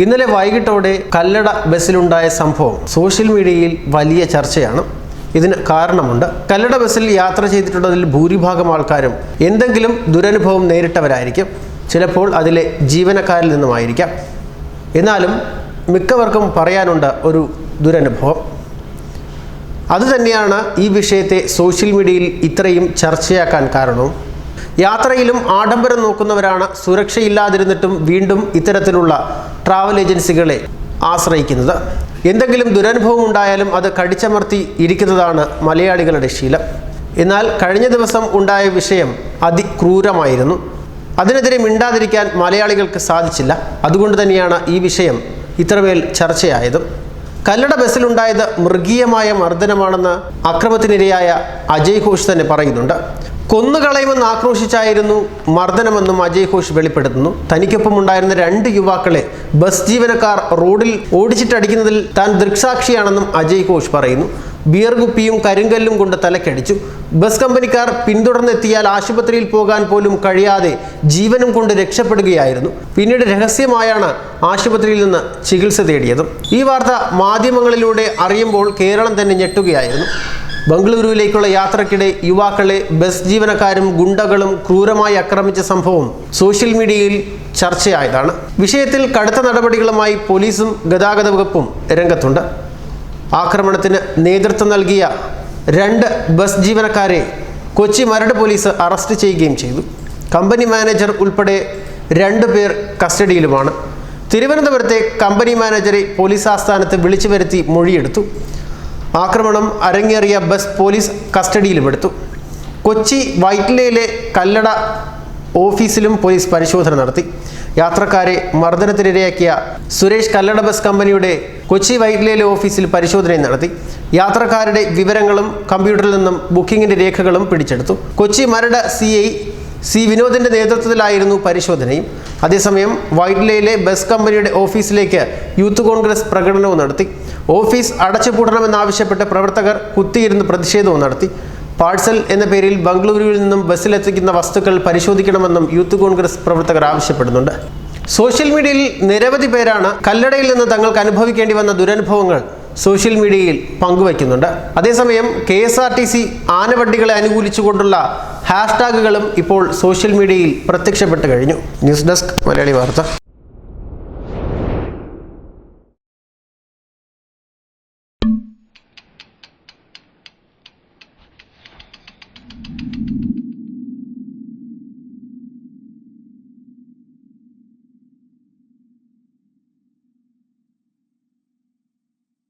ഇന്നലെ വൈകിട്ടോടെ കല്ലട ബസ്സിലുണ്ടായ സംഭവം സോഷ്യൽ മീഡിയയിൽ വലിയ ചർച്ചയാണ്. ഇതിന് കാരണമുണ്ട്. കല്ലട ബസ്സിൽ യാത്ര ചെയ്തിട്ടുള്ളതിൽ ഭൂരിഭാഗം ആൾക്കാരും എന്തെങ്കിലും ദുരനുഭവം നേരിട്ടവരായിരിക്കും. ചിലപ്പോൾ അതിലെ ജീവനക്കാരിൽ നിന്നുമായിരിക്കാം. എന്നാലും മിക്കവർക്കും പറയാനുണ്ട് ഒരു ദുരനുഭവം. അതുതന്നെയാണ് ഈ വിഷയത്തെ സോഷ്യൽ മീഡിയയിൽ ഇത്രയും ചർച്ചയാക്കാൻ കാരണവും. യാത്രയിലും ആഡംബരം നോക്കുന്നവരാണ് സുരക്ഷയില്ലാതിരുന്നിട്ടും വീണ്ടും ഇത്തരത്തിലുള്ള ട്രാവൽ ഏജൻസികളെ ആശ്രയിക്കുന്നത്. എന്തെങ്കിലും ദുരനുഭവം ഉണ്ടായാലും അത് കടിച്ചമർത്തി ഇരിക്കുന്നതാണ് മലയാളികളുടെ ശീലം. എന്നാൽ കഴിഞ്ഞ ദിവസം ഉണ്ടായ വിഷയം അതിക്രൂരമായിരുന്നു. അതിനെതിരെ മിണ്ടാതിരിക്കാൻ മലയാളികൾക്ക് സാധിച്ചില്ല. അതുകൊണ്ട് തന്നെയാണ് ഈ വിഷയം ഇത്രമേൽ ചർച്ചയായതും. കല്ലട ബസ്സിലുണ്ടായത് മൃഗീയമായ മർദ്ദനമാണെന്ന് അക്രമത്തിനിരയായ അജയ് ഘോഷ് തന്നെ പറയുന്നുണ്ട്. കൊന്നുകളയുമെന്ന് ആക്രോശിച്ചായിരുന്നു മർദ്ദനമെന്നും അജയ് ഘോഷ് വെളിപ്പെടുത്തുന്നു. തനിക്കൊപ്പം ഉണ്ടായിരുന്ന രണ്ട് യുവാക്കളെ ബസ് ജീവനക്കാർ റോഡിൽ ഓടിച്ചിട്ടടിക്കുന്നതിൽ താൻ ദൃക്സാക്ഷിയാണെന്നും അജയ് ഘോഷ് പറയുന്നു. ബിയർ കുപ്പിയും കരിങ്കല്ലും കൊണ്ട് തലക്കടിച്ചു. ബസ് കമ്പനിക്കാർ പിന്തുടർന്നെത്തിയാൽ ആശുപത്രിയിൽ പോകാൻ പോലും കഴിയാതെ ജീവനും കൊണ്ട് രക്ഷപ്പെടുകയായിരുന്നു. പിന്നീട് രഹസ്യമായാണ് ആശുപത്രിയിൽ നിന്ന് ചികിത്സ തേടിയതും. ഈ വാർത്ത മാധ്യമങ്ങളിലൂടെ അറിയുമ്പോൾ കേരളം തന്നെ ഞെട്ടുകയായിരുന്നു. ബംഗളൂരുവിലേക്കുള്ള യാത്രക്കിടെ യുവാക്കളെ ബസ് ജീവനക്കാരും ഗുണ്ടകളും ക്രൂരമായി ആക്രമിച്ച സംഭവം സോഷ്യൽ മീഡിയയിൽ ചർച്ചയായതാണ്. വിഷയത്തിൽ കടുത്ത നടപടികളുമായി പോലീസും ഗതാഗത വകുപ്പും രംഗത്തുണ്ട്. ആക്രമണത്തിന് നേതൃത്വം നൽകിയ രണ്ട് ബസ് ജീവനക്കാരെ കൊച്ചി മരട് പോലീസ് അറസ്റ്റ് ചെയ്യുകയും ചെയ്തു. കമ്പനി മാനേജർ ഉൾപ്പെടെ രണ്ടു പേർ കസ്റ്റഡിയിലുമാണ്. തിരുവനന്തപുരത്തെ കമ്പനി മാനേജറെ പോലീസ് ആസ്ഥാനത്ത് വിളിച്ചു വരുത്തി മൊഴിയെടുത്തു. ആക്രമണം അരങ്ങേറിയ ബസ് പോലീസ് കസ്റ്റഡിയിലുമെടുത്തു കൊച്ചി വൈറ്റിലയിലെ കല്ലട ഓഫീസിലും പോലീസ് പരിശോധന നടത്തി. യാത്രക്കാരെ മർദ്ദനത്തിനിരയാക്കിയ സുരേഷ് കല്ലട ബസ് കമ്പനിയുടെ കൊച്ചി വൈറ്റിലയിലെ ഓഫീസിൽ പരിശോധനയും നടത്തി. യാത്രക്കാരുടെ വിവരങ്ങളും കമ്പ്യൂട്ടറിൽ നിന്നും ബുക്കിംഗിന്റെ രേഖകളും പിടിച്ചെടുത്തു. Kochi Maradu C I C വിനോദിന്റെ നേതൃത്വത്തിലായിരുന്നു പരിശോധനയും. അതേസമയം വൈറ്റിലയിലെ ബസ് കമ്പനിയുടെ ഓഫീസിലേക്ക് യൂത്ത് കോൺഗ്രസ് പ്രകടനവും നടത്തി. ഓഫീസ് അടച്ചുപൂട്ടണമെന്നാവശ്യപ്പെട്ട് പ്രവർത്തകർ കുത്തിയിരുന്ന് പ്രതിഷേധവും നടത്തി. പാഴ്സൽ എന്ന പേരിൽ ബംഗളൂരുവിൽ നിന്നും ബസ്സിലെത്തിക്കുന്ന വസ്തുക്കൾ പരിശോധിക്കണമെന്നും യൂത്ത് കോൺഗ്രസ് പ്രവർത്തകർ ആവശ്യപ്പെടുന്നുണ്ട്. സോഷ്യൽ മീഡിയയിൽ നിരവധി പേരാണ് കല്ലടയിൽ നിന്ന് തങ്ങൾക്ക് അനുഭവിക്കേണ്ടി വന്ന ദുരനുഭവങ്ങൾ സോഷ്യൽ മീഡിയയിൽ പങ്കുവയ്ക്കുന്നുണ്ട്. അതേസമയം K S R T C ആനവണ്ടികളെ അനുകൂലിച്ചുകൊണ്ടുള്ള ഹാഷ്ടാഗുകളും ഇപ്പോൾ സോഷ്യൽ മീഡിയയിൽ പ്രത്യക്ഷപ്പെട്ടു കഴിഞ്ഞു. ന്യൂസ് ഡെസ്ക് മലയാളി വാർത്ത.